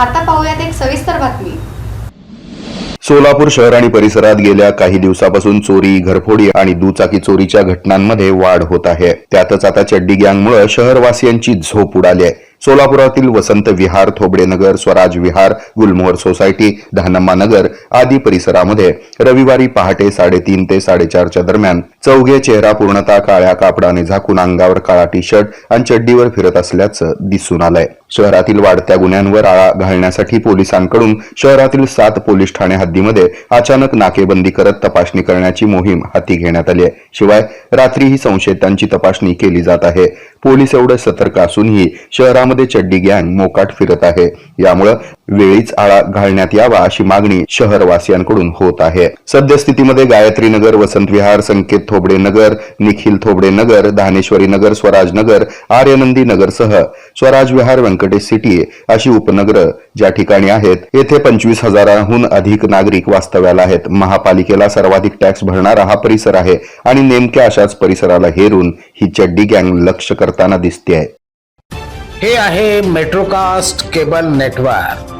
आता पाहूयात एक सविस्तर बातमी. सोलापूर शहर आणि परिसरात गेल्या काही दिवसापासून चोरी घरफोडी आणि दुचाकी चोरीच्या घटनांमध्ये वाढ होत आहे. त्यातच आता चड्डी गँगमुळे शहरवासियांची झोप उडाली आहे. सोलापुरातील वसंत विहार थोबडेनगर स्वराज विहार गुलमोहर सोसायटी धानम्मा नगर आदी परिसरामध्ये रविवारी पहाटे साडेतीन ते साडेचारच्या दरम्यान चौघे चेहरा पूर्णतः काळ्या कापडाने झाकून अंगावर काळा टी शर्ट आणि चड्डीवर फिरत असल्याचं दिसून आलंय. शहरातील वाढत्या गुन्ह्यांवर आळा घालण्यासाठी पोलिसांकडून शहरातील सात पोलीस ठाणे हद्दीमध्ये अचानक नाकेबंदी करत तपासणी करण्याची मोहीम हाती घेण्यात आली आहे. शिवाय रात्रीही संशयितांची तपासणी केली जात आहे. पोलीस एवढे सतर्क असूनही शहरामध्ये चड्डी गँग मोकाट फिरत आहे. यामुळं वेळीच आळा घालण्यात यावा अशी मागणी शहरवासियांकडून होत आहे. सद्यस्थितीमध्ये गायत्री नगर वसंत विहार संकेत थोबडे नगर निखिल थोबडे नगर धानेश्वरी नगर स्वराज नगर आर्यनंदी नगरसह स्वराज विहार व्यंकटेश सिटी अशी उपनगर ज्या ठिकाणी आहेत येथे पंचवीस हजारांहून अधिक नागरिक वास्तव्याला आहेत. महापालिकेला सर्वाधिक टॅक्स भरणारा हा परिसर आहे आणि नेमक्या अशाच परिसराला हेरून ही चड्डी गँग लक्ष करताना दिसते आहे हे आहे मेट्रोकास्ट केबल नेटवर्क.